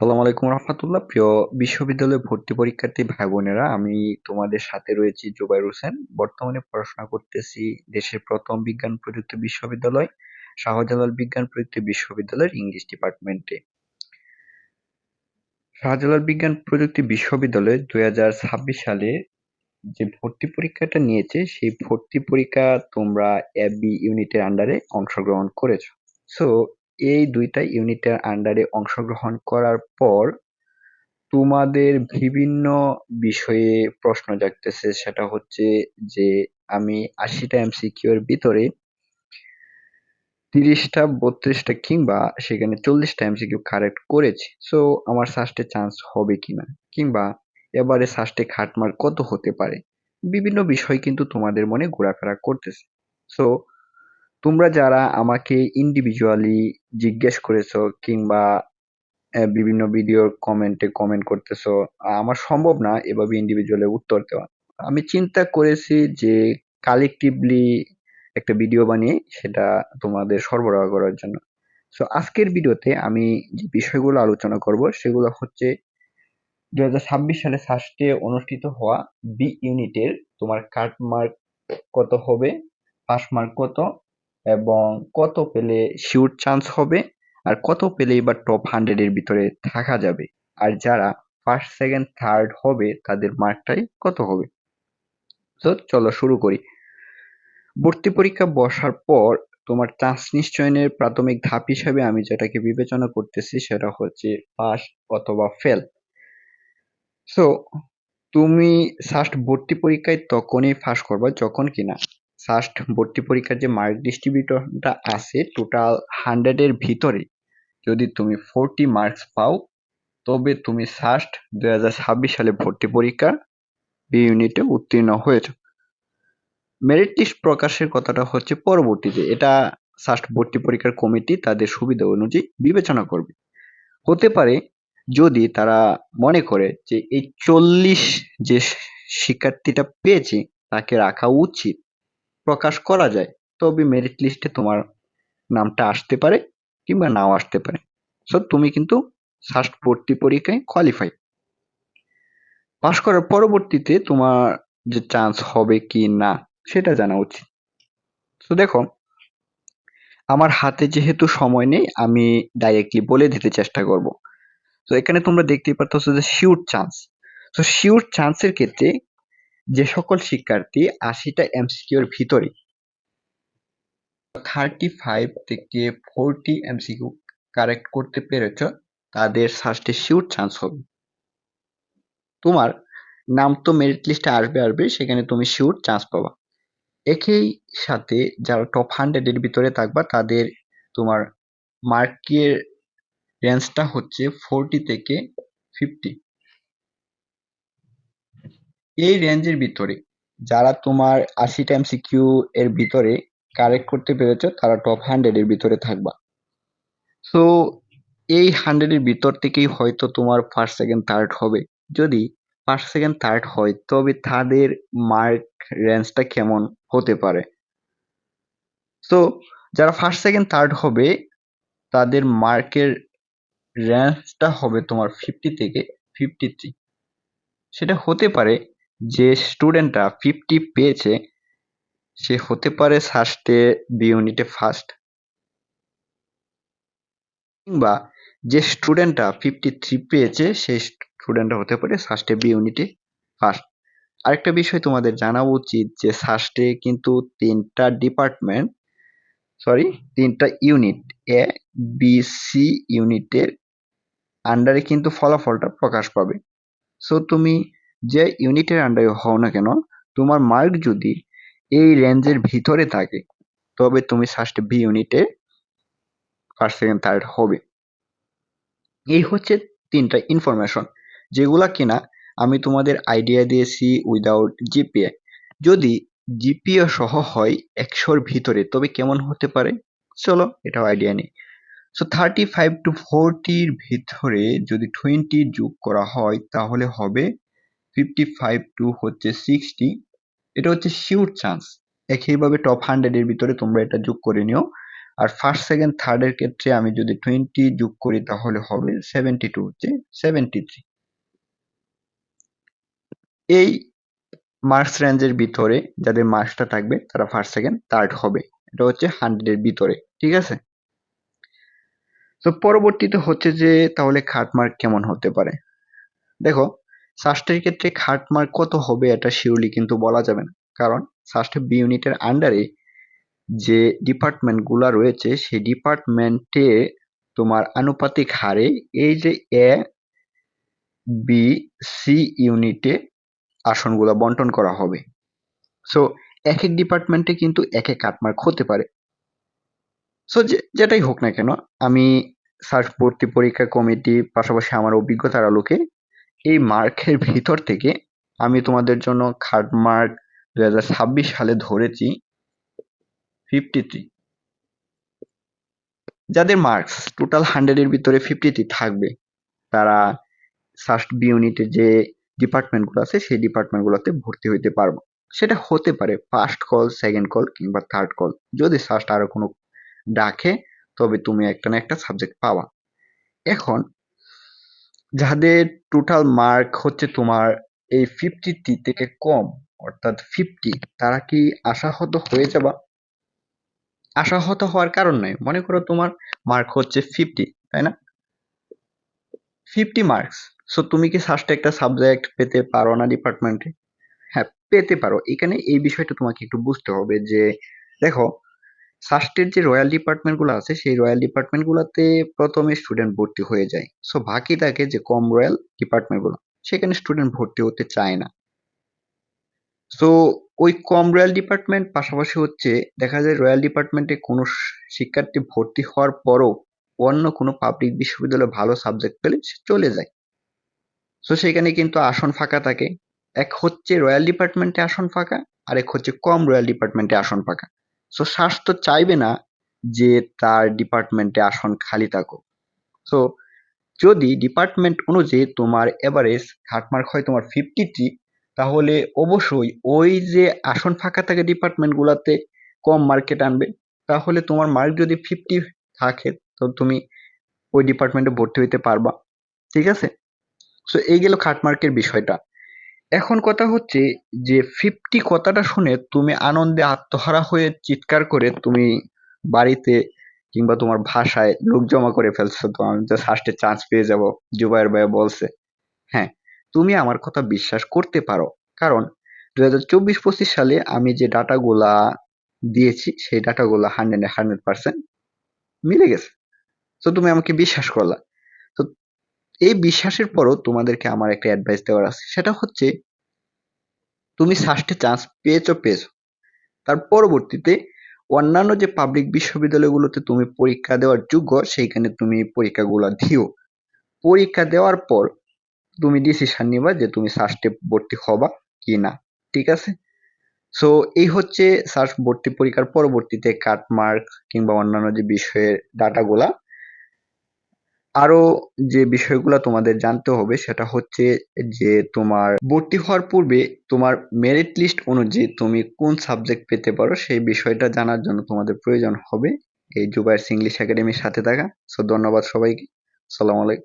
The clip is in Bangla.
সালাম আলাইকুম রহমতুল্লাহ। প্রিয় বিশ্ববিদ্যালয়ে ভর্তি পরীক্ষার্থী ভাই বোনেরা আমি তোমাদের সাথে রয়েছি জুবাইর হোসেন। বর্তমানে পড়াশোনা করতেছি দেশের প্রথম বিজ্ঞান প্রযুক্তি বিশ্ববিদ্যালয়, শাহজালাল বিজ্ঞান প্রযুক্তি বিশ্ববিদ্যালয়ের ইংলিশ ডিপার্টমেন্টে। শাহজালাল বিজ্ঞান প্রযুক্তি বিশ্ববিদ্যালয়ে দুই হাজার ছাব্বিশ সালে যে ভর্তি পরীক্ষাটা নিয়েছে, সেই ভর্তি পরীক্ষা তোমরা এবি ইউনিটের আন্ডারে অংশগ্রহণ করেছ। সো এই দুইটা ইউনিটের আন্ডারে অংশগ্রহণ করার পর তোমাদের বিভিন্ন বিষয়ে প্রশ্ন জাগতেছে। সেটা হচ্ছে যে, আমি আশিটা এমসিকিউ এর ভিতরে তিরিশটা, বত্রিশটা কিংবা সেখানে চল্লিশটা এমসিকিউ কারেক্ট করেছি। সো আমার সাস্টে চান্স হবে কিনা? কিংবা এবারে সাস্টে খাটমার কত হতে পারে? বিভিন্ন বিষয় কিন্তু তোমাদের মনে ঘোরাফেরা করতেছে। সো তোমরা যারা আমাকে ইন্ডিভিজুয়ালি জিজ্ঞেস করেছ কিংবা বিভিন্ন ভিডিওর কমেন্টে কমেন্ট করতেছো, আমার সম্ভব না এভাবে ইন্ডিভিজুয়ালি উত্তর দেওয়া। আমি চিন্তা করেছি যে কালেকটিভলি একটা ভিডিও বানিয়ে সেটা তোমাদের সরবরাহ করার জন্য। সো আজকের ভিডিওতে আমি যে বিষয়গুলো আলোচনা করব সেগুলো হচ্ছে দু ছাব্বিশ সালে ফার্স্টে অনুষ্ঠিত হওয়া বি ইউনিটের তোমার কাট মার্ক কত হবে পাস মার্ক কত এবং কত পেলে শিওর চান্স হবে আর কত পেলে এবার টপ হান্ড্রেড এর ভিতরে থাকা যাবে? আর যারা ফার্স্ট সেকেন্ড থার্ড হবে, তাদের মার্কটাই কত হবে? তো চলো শুরু করি। ভর্তি পরীক্ষা বসার পর তোমার চান্স নিশ্চয়নের প্রাথমিক ধাপ হিসাবে আমি যেটাকে বিবেচনা করতেছি সেটা হচ্ছে পাস অথবা ফেল সো তুমি ফার্স্ট ভর্তি পরীক্ষায় তখনই ফাঁস করবা, যখন কিনা ফার্স্ট ভর্তি পরীক্ষার যে মার্ক ডিস্ট্রিবিউটরটা আছে টোটাল হান্ড্রেডের ভিতরে যদি তুমি ফোরটি মার্কস পাও, তবে তুমি ফার্স্ট দুই হাজার ছাব্বিশ সালে ভর্তি পরীক্ষা বি ইউনিটে উত্তীর্ণ হয়েছ। মেরিট লিস্ট প্রকাশের কথাটা হচ্ছে পরবর্তীতে। এটা ফার্স্ট ভর্তি পরীক্ষার কমিটি তাদের সুবিধা অনুযায়ী বিবেচনা করবে। হতে পারে যদি তারা মনে করে যে এই চল্লিশ যে শিক্ষার্থীটা পেয়েছে, তাকে রাখা উচিত প্রকাশ করা যায়, তবে মেরিট লিস্টে তোমার নামটা আসতে পারে কিংবা নাও আসতে পারে। সো তুমি কিন্তু ফার্স্ট ভর্তি পরীক্ষায় কোয়ালিফাই পাশ করার পরবর্তীতে তোমার যে চান্স হবে কি না, সেটা জানা উচিত। তো দেখো, আমার হাতে যেহেতু সময় নেই, আমি ডাইরেক্টলি বলে দিতে চেষ্টা করব। তো এখানে তোমরা দেখতেই পাচ্ছ যে শিওর চান্স তো শিওর চান্সের ক্ষেত্রে যে সকল শিক্ষার্থী আশিটা এমসিকিউর ভিতরে থার্টি ফাইভ থেকে ফোরটি এমসিকিউ কারেক্ট করতে পেরেছ, তাদের ফার্স্টে শিওর চান্স হবে। তোমার নাম তো মেরিট লিস্টে আসবে আসবে, সেখানে তুমি শিওর চান্স পাবা। একই সাথে যারা টপ হান্ড্রেডের ভিতরে থাকবা, তাদের তোমার মার্কের রেঞ্জটা হচ্ছে ফোরটি থেকে ফিফটি এই রেঞ্জের ভিতরে যারা তোমার আশিটা এমসিকিউ এর ভিতরে কারেক্ট করতে পেরেছ, তারা টপ হান্ড্রেড এর ভিতরে থাকবা। সো এই হান্ড্রেডের ভিতর থেকেই হয়তো তোমার ফার্স্ট সেকেন্ড থার্ড হবে। যদি ফার্স্ট সেকেন্ড থার্ড হয়, তবে তাদের মার্ক রেঞ্জটা কেমন হতে পারে? সো যারা ফার্স্ট সেকেন্ড থার্ড হবে, তাদের মার্কের রেঞ্জটা হবে তোমার ফিফটি থেকে ফিফটি থ্রি সেটা হতে পারে যে স্টুডেন্টরা ফিফটি পেয়েছে, সে হতে পারে ফার্স্টে বি ইউনিটে ফার্স্ট কিংবা যে স্টুডেন্টরা ফিফটি থ্রি পেয়েছে, সেই স্টুডেন্টটা হতে পারে ফার্স্টে বি ইউনিটে ফার্স্ট আরেকটা বিষয় তোমাদের জানা উচিত যে ফার্স্টে কিন্তু তিনটা ডিপার্টমেন্ট সরি তিনটা ইউনিট এ বি সি ইউনিটের আন্ডারে কিন্তু ফলাফলটা প্রকাশ পাবে। সো তুমি যে ইউনিটের আন্ডারে হও না কেন, তোমার মার্ক যদি এই রেঞ্জের ভিতরে থাকে, তবে তুমি ফার্স্ট বি ইউনিটে ফার্স্ট সেকেন্ড থার্ড হবে। এই হচ্ছে তিনটা ইনফরমেশন যেগুলা কিনা আমি তোমাদের আইডিয়া দিয়েছি উইদাউট জিপিএ যদি জিপিএ সহ হয় একশোর ভিতরে, তবে কেমন হতে পারে? চলো এটাও আইডিয়া নেই। সো থার্টি ফাইভ টু ফোরটির ভিতরে যদি টোয়েন্টি যোগ করা হয়, তাহলে হবে ফিফটি ফাইভ টু হচ্ছে সিক্সটি এটা হচ্ছে শিওর চান্স একইভাবে টপ হান্ড্রেডের ভিতরে তোমরা এটা যোগ করে নিও। আর ফার্স্ট সেকেন্ড থার্ডের ক্ষেত্রে আমি যদি টোয়েন্টি যোগ করি তাহলে হবে সেভেন্টি টু হচ্ছে সেভেন্টি থ্রি এই মার্কস রেঞ্জের ভিতরে যাদের মার্কসটা থাকবে তারা ফার্স্ট সেকেন্ড থার্ড হবে। এটা হচ্ছে হান্ড্রেডের ভিতরে, ঠিক আছে? তো পরবর্তীতে হচ্ছে যে তাহলে খাট মার্ক কেমন হতে পারে? দেখো সাস্টের ক্ষেত্রে খাট মার্ক কত হবে এটা শিওরলি কিন্তু বলা যাবে না। কারণ সাস্টে বি ইউনিটের আন্ডারে যে ডিপার্টমেন্টগুলো রয়েছে, সেই ডিপার্টমেন্টে তোমার আনুপাতিক হারে এই যে এ বি সি ইউনিটে আসনগুলো বন্টন করা হবে। সো এক এক ডিপার্টমেন্টে কিন্তু এক এক কাটমার্ক হতে পারে। সো যেটাই হোক না কেন, আমি সার্চ ভর্তি পরীক্ষা কমিটি পাশাপাশি আমার অভিজ্ঞতার আলোকে এই মার্কের ভিতর থেকে আমি তোমাদের জন্য খাট মার্ক দু হাজার ছাব্বিশ সালে ধরেছি ফিফটি থ্রি যাদের মার্কস টোটাল হান্ড্রেডের ভিতরে ফিফটি থ্রি থাকবে, তারা সাস্ট বি ইউনিটের যে ডিপার্টমেন্টগুলো আছে, সেই ডিপার্টমেন্টগুলোতে ভর্তি হইতে পারব। সেটা হতে পারে ফার্স্ট কল সেকেন্ড কল কিংবা থার্ড কল যদি সাস্ট আরও কোনো ডাকে, তবে তুমি একটা না একটা সাবজেক্ট পাওয়া এখন যাদের টোটাল মার্ক হচ্ছে তোমার এই ফিফটি থেকে কম, অর্থাৎ ফিফটি তারা কি আশাহত হয়ে যাবা? আশাহত হওয়ার কারণ নাই। মনে করো তোমার মার্ক হচ্ছে ফিফটি তাই না? ফিফটি মার্কস সো তুমি কি সাস্টে একটা সাবজেক্ট পেতে পারো না ডিপার্টমেন্টে হ্যাঁ পেতে পারো। এখানে এই বিষয়টা তোমাকে একটু বুঝতে হবে যে, দেখো সাস্টের যে রয়্যাল ডিপার্টমেন্টগুলো আছে, সেই রয়্যাল ডিপার্টমেন্ট গুলাতে প্রথমে স্টুডেন্ট ভর্তি হয়ে যায়। সো বাকি থাকে যে কম রয়্যাল ডিপার্টমেন্টগুলো, সেখানে স্টুডেন্ট ভর্তি হতে চায় না। সো ওই কম রয়্যাল ডিপার্টমেন্ট পাশাপাশি হচ্ছে, দেখা যায় রয়্যাল ডিপার্টমেন্টে কোনো শিক্ষার্থী ভর্তি হওয়ার পরও অন্য কোনো পাবলিক বিশ্ববিদ্যালয়ে ভালো সাবজেক্ট পেলে সে চলে যায়। সো সেখানে কিন্তু আসন ফাঁকা থাকে। এক হচ্ছে রয়্যাল ডিপার্টমেন্টে আসন ফাঁকা আর এক হচ্ছে কম রয়্যাল ডিপার্টমেন্টে আসন ফাঁকা। সো স্বাস্থ্য চাইবে না যে তার ডিপার্টমেন্টে আসন খালি থাকুক। সো যদি ডিপার্টমেন্ট অনুযায়ী তোমার এভারেজ ঘাটমার্ক হয় তোমার ফিফটি থ্রি তাহলে অবশ্যই ওই যে আসন ফাঁকা থাকে ডিপার্টমেন্টগুলোতে কম মার্কেট আনবে তাহলে তোমার মার্ক যদি ফিফটি থাকে, তো তুমি ওই ডিপার্টমেন্টে ভর্তি হইতে পারবা। ঠিক আছে? সো এই গেল খাটমার্কের বিষয়টা। এখন কথা হচ্ছে যে ফিফটি কথাটা শুনে তুমি আনন্দে আত্মহারা হয়ে চিৎকার করে তুমি বাড়িতে কিংবা তোমার ভাষায় লোক জমা করে ফেলছো। তো আমি তো ফার্স্টে চান্স পেয়ে যাব জুবাইর ভাই বলছে হ্যাঁ তুমি আমার কথা বিশ্বাস করতে পারো। কারণ দু হাজার চব্বিশ পঁচিশ সালে আমি যে ডাটাগুলা দিয়েছি, সেই ডাটাগুলা হান্ড্রেড হান্ড্রেড পার্সেন্ট মিলে গেছে। তো তুমি আমাকে বিশ্বাস করলা। এই বিশ্বাসের পরও তোমাদেরকে আমার একটা অ্যাডভাইস দেওয়ার আছে। সেটা হচ্ছে, তুমি সাস্টে চান্স পেয়েছ পেয়েছ। তার পরবর্তীতে অন্যান্য যে পাবলিক বিশ্ববিদ্যালয়গুলোতে তুমি পরীক্ষা দেওয়ার যোগ্য, সেইখানে তুমি পরীক্ষাগুলো দিও। পরীক্ষা দেওয়ার পর তুমি ডিসিশন নিবা যে তুমি সাস্টে ভর্তি হবা কি না ঠিক আছে? সো এই হচ্ছে সার্চ ভর্তি পরীক্ষার পরবর্তীতে কাটমার্ক কিংবা অন্যান্য যে বিষয়ের ডাটাগুলা আরও যে বিষয়গুলো তোমাদের জানতে হবে সেটা হচ্ছে যে তোমার ভর্তি হওয়ার পূর্বে তোমার মেরিট লিস্ট অনুযায়ী তুমি কোন সাবজেক্ট পেতে পারো সেই বিষয়টা জানার জন্য তোমাদের প্রয়োজন হবে। এই জুবাইস ইংলিশ একাডেমির সাথে থাকা। সো ধন্যবাদ সবাইকে। সালাম আলাইকুম।